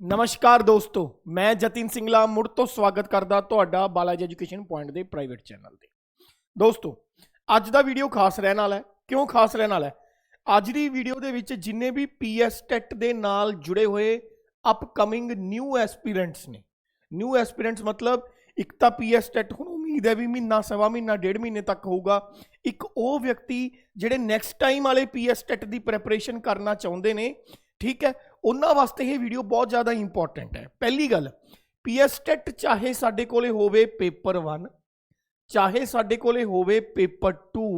ਨਮਸਕਾਰ ਦੋਸਤੋ, ਮੈਂ ਜਤਿਨ ਸਿੰਘਲਾ ਮੁੜ ਤੋਂ ਸਵਾਗਤ ਕਰਦਾ ਤੁਹਾਡਾ ਬਾਲਾਜੀ ਐਜੂਕੇਸ਼ਨ ਪੁਆਇੰਟ ਦੇ ਪ੍ਰਾਈਵੇਟ ਚੈਨਲ ਤੇ। ਦੋਸਤੋ, ਅੱਜ ਦਾ ਵੀਡੀਓ ਖਾਸ ਰਹਿਣ ਵਾਲਾ ਹੈ। ਕਿਉਂ ਖਾਸ ਰਹਿਣ ਵਾਲਾ ਹੈ? ਅੱਜ ਦੀ ਵੀਡੀਓ ਦੇ ਵਿੱਚ ਜਿੰਨੇ ਵੀ ਪੀਐਸ ਟੈਟ ਦੇ ਨਾਲ ਜੁੜੇ ਹੋਏ ਅਪਕਮਿੰਗ ਨਿਊ ਐਸਪੀਰੈਂਟਸ ਨੇ। ਨਿਊ ਐਸਪੀਰੈਂਟਸ ਮਤਲਬ ਇੱਕ ਤਾਂ ਪੀਐਸ ਟੈਟ ਹੁਣ ਉਮੀਦ ਹੈ ਵੀ ਮਹੀਨਾ, ਸਵਾ ਮਹੀਨਾ, ਡੇਢ ਮਹੀਨੇ ਤੱਕ ਹੋਊਗਾ। ਇੱਕ ਉਹ ਵਿਅਕਤੀ ਜਿਹੜੇ ਨੈਕਸਟ ਟਾਈਮ ਵਾਲੇ ਪੀਐਸ ਟੈਟ ਦੀ ਪ੍ਰੈਪਰੇਸ਼ਨ ਕਰਨਾ ਚਾਹੁੰਦੇ ਨੇ, ਠੀਕ ਹੈ? ਉਹਨਾਂ ਵਾਸਤੇ ਇਹ ਵੀਡੀਓ ਬਹੁਤ ਜ਼ਿਆਦਾ ਇੰਪੋਰਟੈਂਟ ਹੈ। ਪਹਿਲੀ ਗੱਲ ਪੀਐਸ ਟੈਟ ਚਾਹੇ ਸਾਡੇ ਕੋਲੇ ਹੋਵੇ ਪੇਪਰ 1 ਚਾਹੇ ਸਾਡੇ ਕੋਲੇ ਹੋਵੇ ਪੇਪਰ 2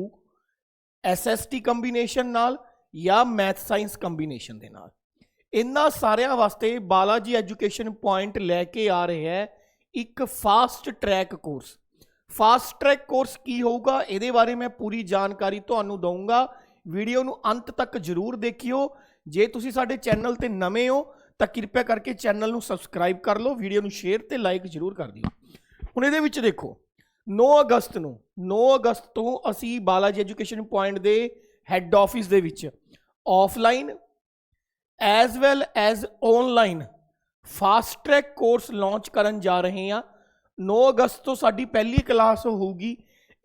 ਐਸਐਸਟੀ ਕੰਬੀਨੇਸ਼ਨ ਨਾਲ ਜਾਂ ਮੈਥ ਸਾਇੰਸ ਕੰਬੀਨੇਸ਼ਨ ਦੇ ਨਾਲ। ਇਹਨਾਂ ਸਾਰਿਆਂ ਵਾਸਤੇ ਬਾਲਾਜੀ ਐਜੂਕੇਸ਼ਨ ਪੁਆਇੰਟ ਲੈ ਕੇ ਆ ਰਿਹਾ ਹੈ ਇੱਕ fast track course fast track course ਕੀ ਹੋਊਗਾ? ਇਹਦੇ ਬਾਰੇ ਮੈਂ ਪੂਰੀ ਜਾਣਕਾਰੀ ਤੁਹਾਨੂੰ ਦਊਂਗਾ। ਵੀਡੀਓ ਨੂੰ ਅੰਤ ਤੱਕ ਜ਼ਰੂਰ ਦੇਖਿਓ। ਜੇ ਤੁਸੀਂ ਸਾਡੇ ਚੈਨਲ ਤੇ ਨਵੇਂ ਹੋ, ਤਾਂ ਕਿਰਪਾ ਕਰਕੇ ਚੈਨਲ ਨੂੰ ਸਬਸਕ੍ਰਾਈਬ ਕਰ ਲਓ, ਵੀਡੀਓ ਨੂੰ ਸ਼ੇਅਰ ਤੇ ਲਾਈਕ ਜ਼ਰੂਰ ਕਰ ਦਿਓ। ਹੁਣ ਇਹਦੇ ਵਿੱਚ ਦੇਖੋ 9 ਅਗਸਤ ਨੂੰ 9 ਅਗਸਤ ਤੋਂ ਅਸੀਂ ਬਾਲਾਜੀ ਐਜੂਕੇਸ਼ਨ ਪੁਆਇੰਟ ਦੇ ਹੈੱਡ ਆਫਿਸ ਦੇ ਵਿੱਚ offline as well as online fast track course launch ਕਰਨ ਜਾ ਰਹੇ ਹਾਂ। 9 ਅਗਸਤ ਤੋਂ ਸਾਡੀ ਪਹਿਲੀ ਕਲਾਸ ਹੋਊਗੀ।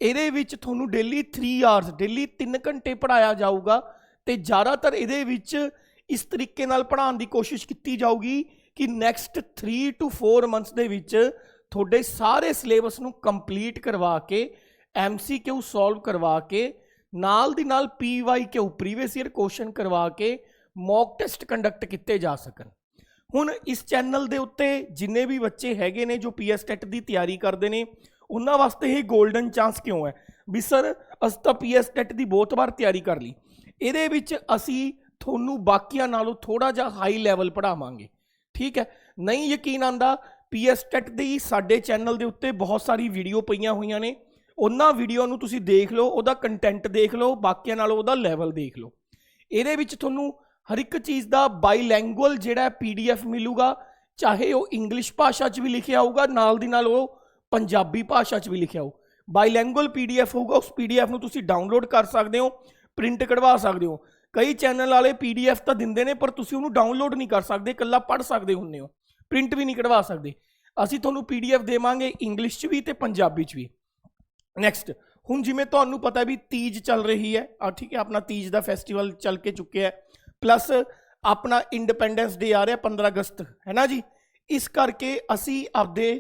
ਇਹਦੇ ਵਿੱਚ ਤੁਹਾਨੂੰ ਡੇਲੀ 3 ਆਵਰਸ, ਡੇਲੀ 3 ਘੰਟੇ ਪੜਾਇਆ ਜਾਊਗਾ। ਤੇ ਜ਼ਿਆਦਾਤਰ ਇਹਦੇ ਵਿੱਚ ਇਸ ਤਰੀਕੇ ਨਾਲ ਪੜਾਉਣ ਦੀ ਕੋਸ਼ਿਸ਼ ਕੀਤੀ ਜਾਊਗੀ ਕਿ ਨੈਕਸਟ 3 ਟੂ 4 ਮੰਥਸ ਦੇ ਵਿੱਚ ਤੁਹਾਡੇ ਸਾਰੇ ਸਿਲੇਬਸ ਨੂੰ ਕੰਪਲੀਟ ਕਰਵਾ ਕੇ ਐਮਸੀਕਿਊ ਸੋਲਵ ਕਰਵਾ ਕੇ, ਨਾਲ ਦੀ ਨਾਲ ਪੀਵਾਈਕਿਊ ਪ੍ਰੀਵੀਅਸ ਈਅਰ ਕੁਐਸਚਨ ਕਰਵਾ ਕੇ ਮੌਕ ਟੈਸਟ ਕੰਡਕਟ ਕੀਤੇ ਜਾ ਸਕਣ। ਹੁਣ ਇਸ ਚੈਨਲ ਦੇ ਉੱਤੇ ਜਿੰਨੇ ਵੀ ਬੱਚੇ ਹੈਗੇ ਨੇ ਜੋ ਪੀਐਸ ਟੈਟ ਦੀ ਤਿਆਰੀ ਕਰਦੇ ਨੇ, ਉਹਨਾਂ ਵਾਸਤੇ ਇਹ 골ਡਨ ਚਾਂਸ ਕਿਉਂ ਹੈ? ਵੀ ਸਰ ਅਸੀਂ ਤਾਂ ਪੀਐਸ ਟੈਟ ਦੀ ਬਹੁਤ ਵਾਰ ਤਿਆਰੀ ਕਰ ਲਈ। ਇਹਦੇ ਵਿੱਚ ਅਸੀਂ ਤੁਹਾਨੂੰ ਬਾਕੀਆਂ ਨਾਲੋਂ ਥੋੜਾ ਜਿਹਾ ਹਾਈ ਲੈਵਲ ਪੜਾਵਾਂਗੇ ਠੀਕ ਹੈ? ਨਹੀਂ ਯਕੀਨ ਆਂਦਾ ਪੀਐਸ ਟੈਟ ਦੀ ਸਾਡੇ ਚੈਨਲ ਦੇ ਉੱਤੇ ਬਹੁਤ ਸਾਰੀ ਵੀਡੀਓ ਪਈਆਂ ਹੋਈਆਂ ਨੇ। ਉਹਨਾਂ ਵੀਡੀਓ ਨੂੰ ਤੁਸੀਂ ਦੇਖ ਲਓ, ਉਹਦਾ ਕੰਟੈਂਟ ਦੇਖ ਲਓ, ਬਾਕੀਆਂ ਨਾਲੋਂ ਉਹਦਾ ਲੈਵਲ ਦੇਖ ਲਓ। ਇਹਦੇ ਵਿੱਚ ਤੁਹਾਨੂੰ ਹਰ ਇੱਕ ਚੀਜ਼ ਦਾ ਬਾਈਲੈਂਗੁਅਲ ਜਿਹੜਾ ਪੀਡੀਐਫ ਮਿਲੂਗਾ, ਚਾਹੇ ਉਹ ਇੰਗਲਿਸ਼ ਭਾਸ਼ਾ 'ਚ ਵੀ ਲਿਖਿਆ ਹੋਊਗਾ, ਨਾਲ ਦੀ ਨਾਲ ਉਹ ਪੰਜਾਬੀ ਭਾਸ਼ਾ 'ਚ ਵੀ ਲਿਖਿਆ ਹੋਊ। ਬਾਈਲੈਂਗੁਅਲ ਪੀਡੀਐਫ ਹੋਊਗਾ, ਉਸ ਪੀਡੀਐਫ ਨੂੰ ਤੁਸੀਂ ਡਾਊਨਲੋਡ ਕਰ ਸਕਦੇ ਹੋ। ਪ੍ਰਿੰਟ ਕਢਵਾ ਸਕਦੇ ਹੋ। ਕਈ ਚੈਨਲ ਵਾਲੇ ਪੀਡੀਐਫ ਤਾਂ ਦਿੰਦੇ ਨੇ, ਪਰ ਤੁਸੀਂ ਉਹਨੂੰ ਡਾਊਨਲੋਡ ਨਹੀਂ ਕਰ ਸਕਦੇ, ਇਕੱਲਾ ਪੜ੍ਹ ਸਕਦੇ ਹੁੰਦੇ ਹੋ। ਪ੍ਰਿੰਟ ਵੀ ਨਹੀਂ ਕਢਵਾ ਸਕਦੇ। ਅਸੀਂ ਤੁਹਾਨੂੰ ਪੀਡੀਐਫ ਦੇਵਾਂਗੇ ਇੰਗਲਿਸ਼ 'ਚ ਵੀ ਤੇ ਪੰਜਾਬੀ 'ਚ ਵੀ। ਨੈਕਸਟ ਹੁਣ ਜਿਵੇਂ ਤੁਹਾਨੂੰ ਪਤਾ ਵੀ ਤੀਜ ਚੱਲ ਰਹੀ ਹੈ ਆ ਠੀਕ ਹੈ, ਆਪਣਾ ਤੀਜ ਦਾ ਫੈਸਟੀਵਲ ਚੱਲ ਕੇ ਚੁੱਕਿਆ ਹੈ। ਪਲੱਸ ਆਪਣਾ ਇੰਡੀਪੈਂਡੈਂਸ ਡੇ ਆ ਰਿਹਾ 15 ਅਗਸਤ, ਹੈ ਨਾ ਜੀ? ਇਸ ਕਰਕੇ ਅਸੀਂ ਆਪਦੇ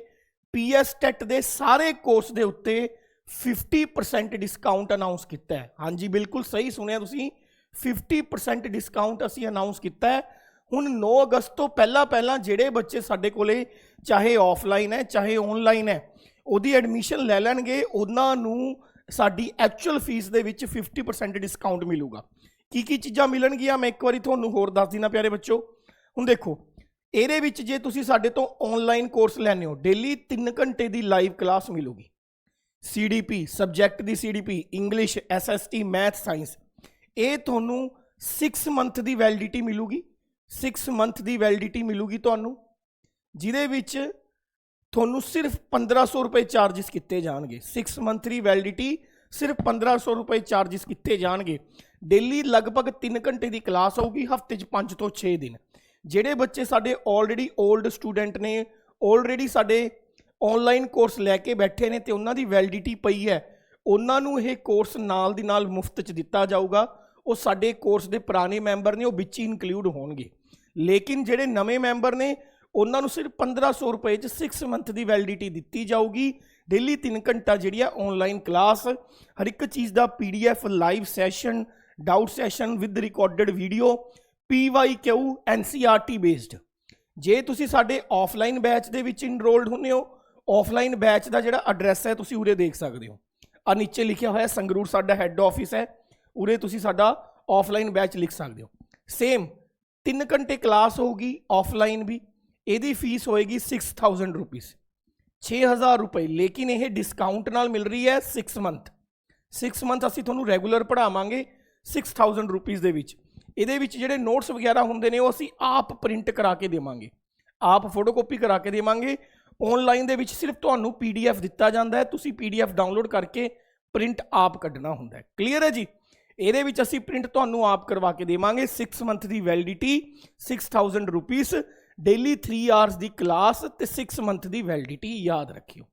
ਪੀਐਸ ਟੈਟ ਦੇ ਸਾਰੇ ਕੋਰਸ ਦੇ ਉੱਤੇ 50% ਡਿਸਕਾਊਂਟ ਅਨਾਉਂਸ ਕੀਤਾ ਹੈ। ਹਾਂਜੀ, ਬਿਲਕੁਲ ਸਹੀ ਸੁਣਿਆ ਤੁਸੀਂ। 50% ਡਿਸਕਾਊਂਟ ਅਸੀਂ ਅਨਾਉਂਸ ਕੀਤਾ ਹੈ। ਹੁਣ 9 ਅਗਸਤ ਤੋਂ ਪਹਿਲਾਂ ਪਹਿਲਾਂ ਜਿਹੜੇ ਬੱਚੇ ਸਾਡੇ ਕੋਲੇ ਚਾਹੇ ਆਫਲਾਈਨ ਹੈ, ਚਾਹੇ ਆਨਲਾਈਨ ਹੈ, ਉਹਦੀ ਐਡਮਿਸ਼ਨ ਲੈ ਲੈਣਗੇ, ਉਹਨਾਂ ਨੂੰ ਸਾਡੀ ਐਕਚੁਅਲ ਫੀਸ ਦੇ ਵਿੱਚ 50% ਡਿਸਕਾਊਂਟ ਮਿਲੂਗਾ। ਕੀ ਕੀ ਚੀਜ਼ਾਂ ਮਿਲਣਗੀਆਂ, ਮੈਂ ਇੱਕ ਵਾਰੀ ਤੁਹਾਨੂੰ ਹੋਰ ਦੱਸ ਦਿਨਾ ਪਿਆਰੇ ਬੱਚੋ। ਹੁਣ ਦੇਖੋ, ਇਹਦੇ ਵਿੱਚ ਜੇ ਤੁਸੀਂ ਸਾਡੇ ਤੋਂ ਆਨਲਾਈਨ ਕੋਰਸ ਲੈਣੇ ਹੋ ਡੇਲੀ 3 ਘੰਟੇ ਦੀ ਲਾਈਵ ਕਲਾਸ ਮਿਲੂਗੀ। ਸੀਡੀਪੀ ਸਬਜੈਕਟ ਦੀ CDP English SST math science ਇਹ ਤੁਹਾਨੂੰ 6 ਮੰਥ ਦੀ ਵੈਲਿਡਿਟੀ ਮਿਲੂਗੀ। 6 ਮੰਥ ਦੀ ਵੈਲਿਡਿਟੀ ਮਿਲੂਗੀ ਤੁਹਾਨੂੰ, ਜਿਹਦੇ ਵਿੱਚ ਤੁਹਾਨੂੰ ਸਿਰਫ 1500 ਰੁਪਏ ਚਾਰजेस ਕੀਤੇ ਜਾਣਗੇ। 6 ਮੰਥ ਦੀ ਵੈਲਿਡਿਟੀ ਸਿਰਫ 1500 ਰੁਪਏ ਚਾਰजेस ਕੀਤੇ ਜਾਣਗੇ। ਡੇਲੀ ਲਗਭਗ 3 ਘੰਟੇ ਦੀ ਕਲਾਸ ਹੋਊਗੀ, ਹਫ਼ਤੇ 'ਚ 5 ਤੋਂ 6 ਦਿਨ। ਜਿਹੜੇ ਬੱਚੇ ਸਾਡੇ ਆਲਰੇਡੀ 올ਡ ਸਟੂਡੈਂਟ ਨੇ ਆਲਰੇਡੀ ਸਾਡੇ ਆਨਲਾਈਨ ਕੋਰਸ ਲੈ ਕੇ ਬੈਠੇ ਨੇ ਤੇ ਉਹਨਾਂ ਦੀ ਵੈਲਿਡਿਟੀ ਪਈ ਹੈ। ਉਹਨਾਂ ਨੂੰ ਇਹ ਕੋਰਸ ਨਾਲ ਦੀ ਨਾਲ ਮੁਫਤ 'ਚ ਦਿੱਤਾ ਜਾਊਗਾ। ਉਹ ਸਾਡੇ ਕੋਰਸ ਦੇ ਪੁਰਾਣੇ ਮੈਂਬਰ ਨੇ, ਉਹ ਵਿੱਚ ਹੀ ਇਨਕਲੂਡ ਹੋਣਗੇ। ਲੇਕਿਨ ਜਿਹੜੇ ਨਵੇਂ ਮੈਂਬਰ ਨੇ, ਉਹਨਾਂ ਨੂੰ ਸਿਰਫ 1500 ਰੁਪਏ 'ਚ 6 ਮੰਥ ਦੀ ਵੈਲਿਡਿਟੀ ਦਿੱਤੀ ਜਾਊਗੀ। ਡੇਲੀ 3 ਘੰਟਾ ਜਿਹੜੀ ਆ ਆਨਲਾਈਨ ਕਲਾਸ ਹਰ ਇੱਕ ਚੀਜ਼ ਦਾ PDF live session doubt session with recorded video PYQ NCERT based ਜੇ ਤੁਸੀਂ ਸਾਡੇ ਆਫਲਾਈਨ ਬੈਚ ਦੇ ਵਿੱਚ ਇਨਰੋਲਡ ਹੁੰਦੇ ਹੋ ਆਫਲਾਈਨ ਬੈਚ ਦਾ ਜਿਹੜਾ ਐਡਰੈਸ ਹੈ, ਤੁਸੀਂ ਉਰੇ ਦੇਖ ਸਕਦੇ ਹੋ। ਆ ਨੀਚੇ ਲਿਖਿਆ ਹੋਇਆ ਸੰਗਰੂਰ ਸਾਡਾ ਹੈੱਡ ਆਫਿਸ ਹੈ। ਉਰੇ ਤੁਸੀਂ ਸਾਡਾ ਆਫਲਾਈਨ ਬੈਚ ਲਿਖ ਸਕਦੇ ਹੋ। ਸੇਮ 3 ਘੰਟੇ ਕਲਾਸ ਹੋਊਗੀ ਆਫਲਾਈਨ ਵੀ। ਇਹਦੀ ਫੀਸ ਹੋਏਗੀ 6000 ਰੁਪੀਸ 6000 ਰੁਪਏ, ਲੇਕਿਨ ਇਹ ਡਿਸਕਾਊਂਟ ਨਾਲ ਮਿਲ ਰਹੀ ਹੈ 6 ਮੰਥ 6 ਮੰਥ ਅਸੀਂ ਤੁਹਾਨੂੰ ਰੈਗੂਲਰ ਪੜਾਵਾਂਗੇ 6000 ਰੁਪੀਸ ਦੇ ਵਿੱਚ। ਇਹਦੇ ਵਿੱਚ ਜਿਹੜੇ ਨੋਟਸ ਵਗੈਰਾ ਹੁੰਦੇ ਨੇ, ਉਹ ਅਸੀਂ ਆਪ ਪ੍ਰਿੰਟ ਕਰਾ ਕੇ ਦੇਵਾਂਗੇ। ਆਪ ਫੋਟੋਕਾਪੀ ਕਰਾ ਕੇ ਦੇਵਾਂਗੇ। ਆਨਲਾਈਨ ਦੇ ਵਿੱਚ ਸਿਰਫ ਤੁਹਾਨੂੰ ਪੀਡੀਐਫ ਦਿੱਤਾ ਜਾਂਦਾ ਹੈ। ਤੁਸੀਂ ਪੀਡੀਐਫ ਡਾਊਨਲੋਡ ਕਰਕੇ ਪ੍ਰਿੰਟ ਆਪ ਕੱਢਣਾ ਹੁੰਦਾ ਹੈ। ਕਲੀਅਰ ਹੈ ਜੀ? ਇਹਦੇ ਵਿੱਚ ਅਸੀਂ ਪ੍ਰਿੰਟ ਤੁਹਾਨੂੰ ਆਪ ਕਰਵਾ ਕੇ ਦੇਵਾਂਗੇ। 6 ਮੰਥ ਦੀ ਵੈਲਿਡਿਟੀ 6000 ਰੁਪੀਸ ਡੇਲੀ 3 ਆਵਰਸ ਦੀ ਕਲਾਸ ਤੇ 6 ਮੰਥ ਦੀ ਵੈਲਿਡਿਟੀ ਯਾਦ ਰੱਖਿਓ।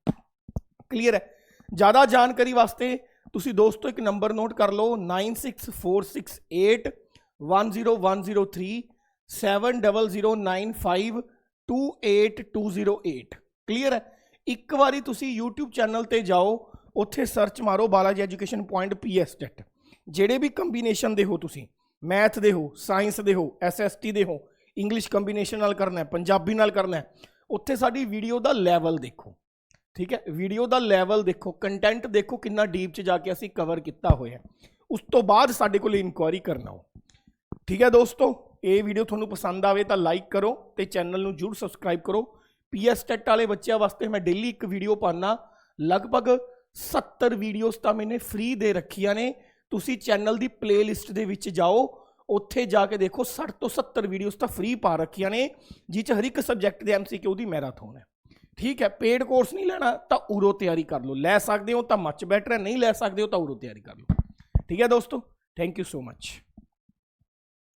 ਕਲੀਅਰ ਹੈ? ਜ਼ਿਆਦਾ ਜਾਣਕਾਰੀ ਵਾਸਤੇ ਤੁਸੀਂ ਦੋਸਤੋ ਇੱਕ ਨੰਬਰ ਨੋਟ ਕਰ ਲਓ। 9646810103 7009528208 ਕਲੀਅਰ ਹੈ? ਇੱਕ ਵਾਰੀ ਤੁਸੀਂ YouTube ਚੈਨਲ ਤੇ ਜਾਓ, ਉੱਥੇ ਸਰਚ ਮਾਰੋ Balaji education point PS TET ਜਿਹੜੇ ਵੀ ਕੰਬੀਨੇਸ਼ਨ ਦੇ ਹੋ ਤੁਸੀਂ ਮੈਥ ਦੇ ਹੋ ਸਾਇੰਸ ਦੇ ਹੋ ਐਸਐਸਟੀ ਦੇ ਹੋ ਇੰਗਲਿਸ਼ ਕੰਬੀਨੇਸ਼ਨ ਨਾਲ ਕਰਨਾ ਹੈ, ਪੰਜਾਬੀ ਨਾਲ ਕਰਨਾ ਹੈ, ਉੱਥੇ ਸਾਡੀ ਵੀਡੀਓ ਦਾ ਲੈਵਲ ਦੇਖੋ, ਠੀਕ ਹੈ? ਵੀਡੀਓ ਦਾ ਲੈਵਲ ਦੇਖੋ ਕੰਟੈਂਟ ਦੇਖੋ ਕਿੰਨਾ ਡੀਪ ਚ ਜਾ ਕੇ ਅਸੀਂ ਕਵਰ ਕੀਤਾ ਹੋਇਆ ਉਸ ਤੋਂ ਬਾਅਦ ਸਾਡੇ ਕੋਲ ਇਨਕੁਆਇਰੀ ਕਰਨਾ ਹੋ। ਠੀਕ ਹੈ ਦੋਸਤੋ? ਇਹ ਵੀਡੀਓ ਤੁਹਾਨੂੰ ਪਸੰਦ ਆਵੇ ਤਾਂ ਲਾਈਕ ਕਰੋ ਤੇ ਚੈਨਲ ਨੂੰ ਜਰੂਰ ਸਬਸਕ੍ਰਾਈਬ ਕਰੋ। ਪੀਐਸ ਟੈਟ ਵਾਲੇ ਬੱਚਿਆਂ ਵਾਸਤੇ ਮੈਂ ਡੇਲੀ ਇੱਕ ਵੀਡੀਓ ਪਾਣਾ ਲਗਭਗ 70 ਵੀਡੀਓਜ਼ ਤਾਂ ਮੈਨੇ ਫ੍ਰੀ ਦੇ ਰੱਖੀਆਂ ਨੇ। ਤੁਸੀਂ ਚੈਨਲ ਦੀ ਪਲੇਲਿਸਟ ਦੇ ਵਿੱਚ ਜਾਓ, ਉੱਥੇ ਜਾ ਕੇ ਦੇਖੋ 60 ਤੋਂ 70 ਵੀਡੀਓਜ਼ ਤਾਂ ਫ੍ਰੀ ਪਾ ਰੱਖੀਆਂ ਨੇ, ਜਿਹ ਚ ਹਰ ਇੱਕ ਸਬਜੈਕਟ ਦੇ ਐਮਸੀਕਿਊ ਦੀ ਮੈਰਾਥਨ ਹੈ। ਠੀਕ ਹੈ ਪੇਡ ਕੋਰਸ ਨਹੀਂ ਲੈਣਾ, ਤਾਂ ਉਰੋ ਤਿਆਰੀ ਕਰ ਲਓ। ਲੈ ਸਕਦੇ ਹੋ ਤਾਂ ਮੱਚ ਬੈਟਰ ਹੈ, ਨਹੀਂ ਲੈ ਸਕਦੇ ਹੋ ਤਾਂ ਉਰੋ ਤਿਆਰੀ ਕਰ ਲਓ। ਠੀਕ ਹੈ ਦੋਸਤੋ ਥੈਂਕ ਯੂ ਸੋ ਮੱਚ